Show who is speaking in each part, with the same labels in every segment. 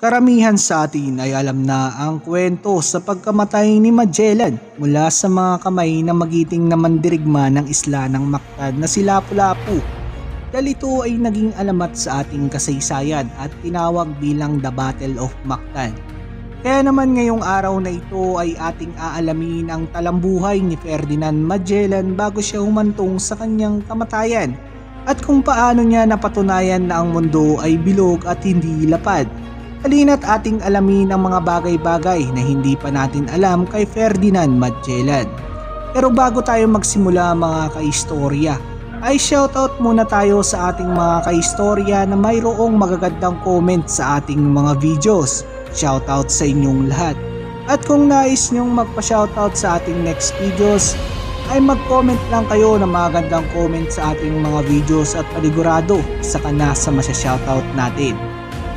Speaker 1: Karamihan sa atin ay alam na ang kwento sa pagkamatay ni Magellan mula sa mga kamay na magiting na mandirigma ng isla ng Mactan na si Lapu-Lapu. Dahil ito ay naging alamat sa ating kasaysayan at tinawag bilang The Battle of Mactan. Kaya naman ngayong araw na ito ay ating aalamin ang talambuhay ni Ferdinand Magellan bago siya humantong sa kanyang kamatayan at kung paano niya napatunayan na ang mundo ay bilog at hindi lapad. Halina't ating alamin ang mga bagay-bagay na hindi pa natin alam kay Ferdinand Magellan. Pero bago tayo magsimula mga kaistorya, ay shoutout muna tayo sa ating mga kaistorya na mayroong magagandang comment sa ating mga videos. Shoutout sa inyong lahat. At kung nais nyong magpa-shoutout sa ating next videos, ay mag-comment lang kayo ng magandang comment sa ating mga videos at panigurado isa ka na sa masya-shoutout natin.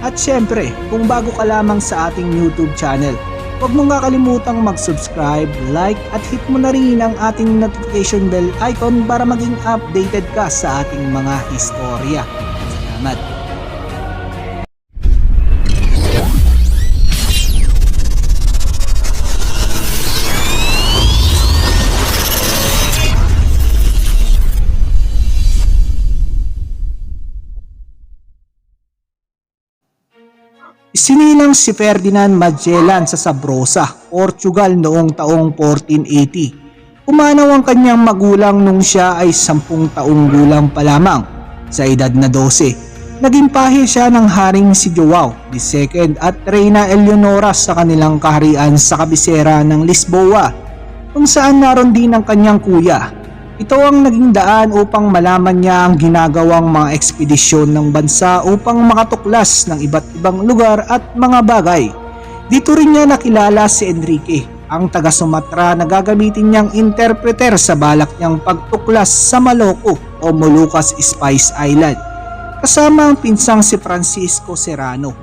Speaker 1: At syempre, kung bago ka lamang sa ating YouTube channel, huwag mong kakalimutang mag-subscribe, like at hit mo na rin ang ating notification bell icon para maging updated ka sa ating mga historya. Salamat! Isinilang si Ferdinand Magellan sa Sabrosa, Portugal noong taong 1480. Umanaw ang kanyang magulang nung siya ay 10 taong gulang pa lamang. Sa edad na 12, naging pahil siya ng haring si Joao II at Reina Eleonora sa kanilang kaharian sa kabisera ng Lisboa, kung saan naroon din ang kanyang kuya ito ang naging daan upang malaman niya ang ginagawang mga ekspedisyon ng bansa upang makatuklas ng iba't ibang lugar at mga bagay. Dito rin niya nakilala si Enrique, ang taga Sumatra na gagamitin niyang interpreter sa balak niyang pagtuklas sa Maloco o Molucas Spice Island. Kasama ang pinsang si Francisco Serrano.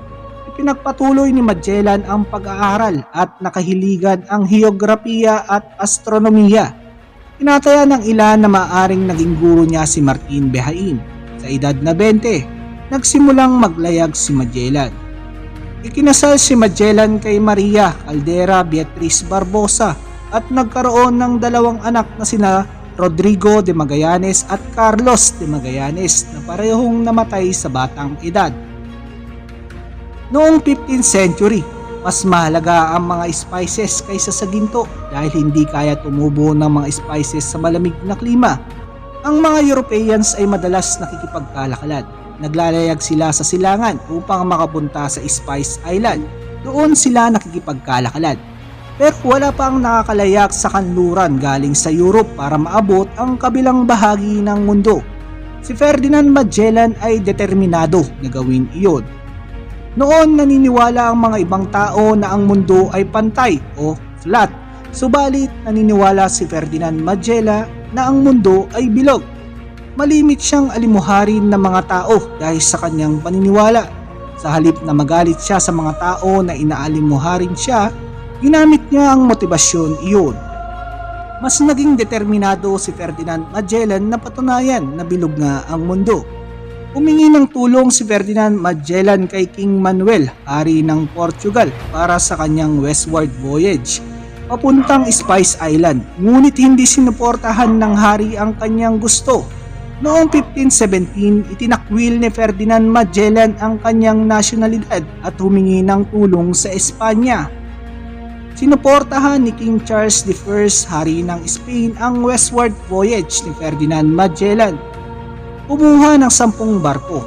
Speaker 1: Ipinagpatuloy ni Magellan ang pag-aaral at nakahiligan ang heograpiya at astronomiya Tinataya ng ilan na maaring naging guro niya si Martin Behain. Sa edad na 20, nagsimulang maglayag si Magellan. Ikinasal si Magellan kay Maria Caldera Beatriz Barbosa at nagkaroon ng dalawang anak na sina Rodrigo de Magallanes at Carlos de Magallanes na parehong namatay sa batang edad. Noong 15th century, mas mahalaga ang mga spices kaysa sa ginto dahil hindi kaya tumubo ng mga spices sa malamig na klima. Ang mga Europeans ay madalas nakikipagkalakalan. Naglalayag sila sa silangan upang makapunta sa Spice Island. Doon sila nakikipagkalakalan. Pero wala pa ang nakakalayak sa kanluran galing sa Europe para maabot ang kabilang bahagi ng mundo. Si Ferdinand Magellan ay determinado na gawin iyon noon naniniwala ang mga ibang tao na ang mundo ay pantay o flat. Subalit naniniwala si Ferdinand Magellan na ang mundo ay bilog. Malimit siyang alimuharin ng mga tao dahil sa kanyang paniniwala. Sa halip na magalit siya sa mga tao na inaalimuharin siya, ginamit niya ang motibasyon iyon. Mas naging determinado si Ferdinand Magellan na patunayan na bilog nga ang mundo. Humingi ng tulong si Ferdinand Magellan kay King Manuel, hari ng Portugal, para sa kanyang westward voyage papuntang Spice Island. Ngunit hindi sinuportahan ng hari ang kanyang gusto. Noong 1517, itinakwil ni Ferdinand Magellan ang kanyang nasyonalidad at humingi ng tulong sa Espanya. Sinuportahan ni King Charles I, hari ng Spain, ang westward voyage ni Ferdinand Magellan kumuha ng sampung barko.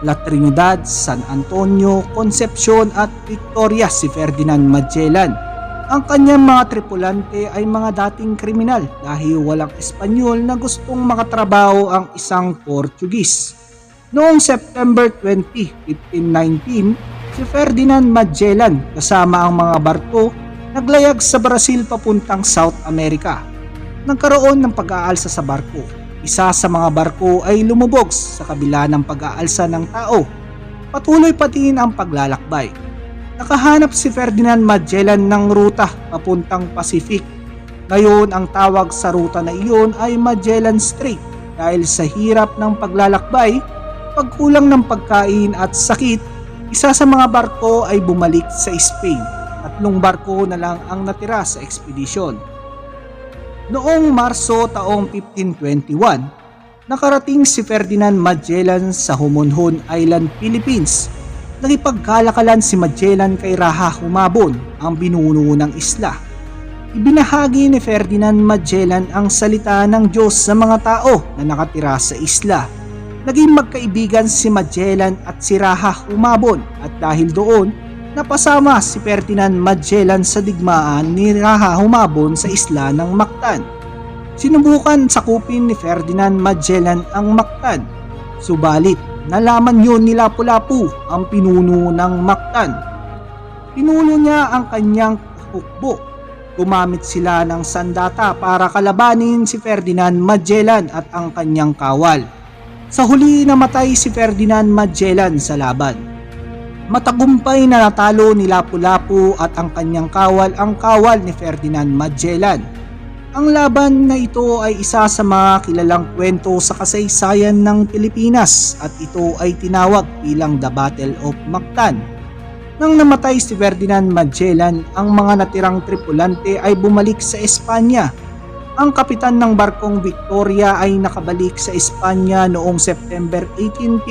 Speaker 1: La Trinidad, San Antonio, Concepcion at Victoria si Ferdinand Magellan. Ang kanyang mga tripulante ay mga dating kriminal dahil walang Espanyol na gustong makatrabaho ang isang Portuguese. Noong September 20, 1519, si Ferdinand Magellan kasama ang mga barko naglayag sa Brazil papuntang South America. Nagkaroon ng pag-aalsa sa barko isa sa mga barko ay lumubog sa kabila ng pag-aalsa ng tao. Patuloy patiin ang paglalakbay. Nakahanap si Ferdinand Magellan ng ruta papuntang Pacific. Ngayon ang tawag sa ruta na iyon ay Magellan Strait dahil sa hirap ng paglalakbay, pagkulang ng pagkain at sakit, Isa sa mga barko ay bumalik sa Spain. Tatlong barko na lang ang natira sa ekspedisyon. Noong Marso taong 1521, nakarating si Ferdinand Magellan sa Homonhon Island, Philippines. Nakipagkalakalan si Magellan kay Raha Humabon, ang binuno ng isla. Ibinahagi ni Ferdinand Magellan ang salita ng Diyos sa mga tao na nakatira sa isla. Naging magkaibigan si Magellan at si Raha Humabon at dahil doon, napasama si Ferdinand Magellan sa digmaan ni Raha Humabon sa isla ng Mactan. Sinubukan sakupin ni Ferdinand Magellan ang Mactan. Subalit, nalaman yun ni Lapu-Lapu ang pinuno ng Mactan. Pinuno niya ang kanyang hukbo. Gumamit sila ng sandata para kalabanin si Ferdinand Magellan at ang kanyang kawal. Sa huli namatay si Ferdinand Magellan sa laban. Matagumpay na natalo ni Lapu-Lapu at ang kanyang kawal ang kawal ni Ferdinand Magellan. Ang laban na ito ay isa sa mga kilalang kwento sa kasaysayan ng Pilipinas at ito ay tinawag bilang The Battle of Mactan. Nang namatay si Ferdinand Magellan, ang mga natirang tripulante ay bumalik sa Espanya. Ang kapitan ng barkong Victoria ay nakabalik sa Espanya noong September 18,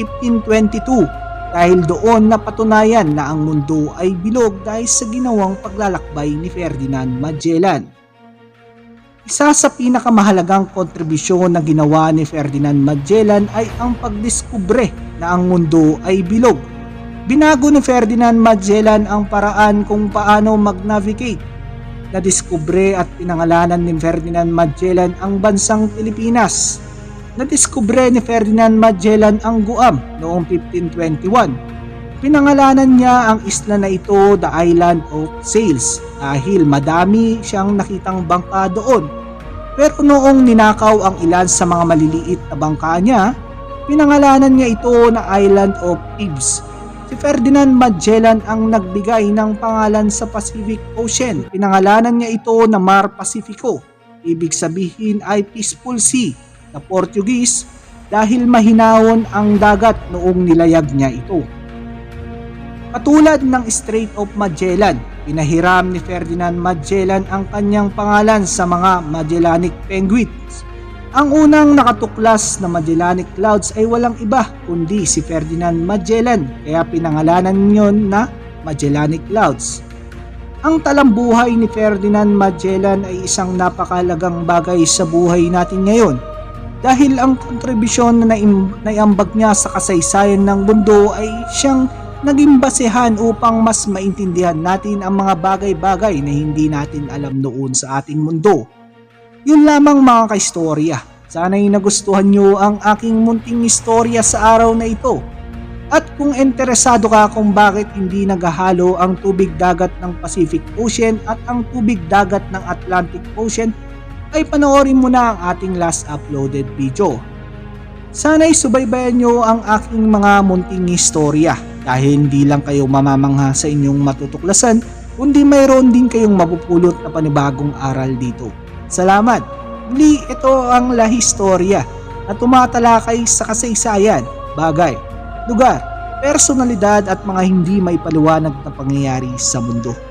Speaker 1: 1522 dahil doon napatunayan na ang mundo ay bilog dahil sa ginawang paglalakbay ni Ferdinand Magellan. Isa sa pinakamahalagang kontribusyon na ginawa ni Ferdinand Magellan ay ang pagdiskubre na ang mundo ay bilog. Binago ni Ferdinand Magellan ang paraan kung paano mag-navigate. Nadiskubre at pinangalanan ni Ferdinand Magellan ang bansang Pilipinas. Nadiskubre ni Ferdinand Magellan ang Guam noong 1521. Pinangalanan niya ang isla na ito the Island of Sails dahil madami siyang nakitang bangka doon. Pero noong ninakaw ang ilan sa mga maliliit na bangka niya, pinangalanan niya ito na Island of Thieves. Si Ferdinand Magellan ang nagbigay ng pangalan sa Pacific Ocean. Pinangalanan niya ito na Mar Pacifico. Ibig sabihin ay Peaceful Sea na Portuguese dahil mahinahon ang dagat noong nilayag niya ito. Katulad ng Strait of Magellan, pinahiram ni Ferdinand Magellan ang kanyang pangalan sa mga Magellanic Penguins. Ang unang nakatuklas na Magellanic Clouds ay walang iba kundi si Ferdinand Magellan kaya pinangalanan niyon na Magellanic Clouds. Ang talambuhay ni Ferdinand Magellan ay isang napakalagang bagay sa buhay natin ngayon dahil ang kontribusyon na naiambag niya sa kasaysayan ng mundo ay siyang naging basehan upang mas maintindihan natin ang mga bagay-bagay na hindi natin alam noon sa ating mundo. Yun lamang mga kaistorya. Sana'y nagustuhan nyo ang aking munting istorya sa araw na ito. At kung interesado ka kung bakit hindi naghahalo ang tubig dagat ng Pacific Ocean at ang tubig dagat ng Atlantic Ocean, ay panoorin mo na ang ating last uploaded video. Sana'y subaybayan nyo ang aking mga munting istorya dahil hindi lang kayo mamamangha sa inyong matutuklasan, kundi mayroon din kayong mapupulot na panibagong aral dito. Salamat! Muli ito ang La Historia na tumatalakay sa kasaysayan, bagay, lugar, personalidad at mga hindi may paliwanag na pangyayari sa mundo.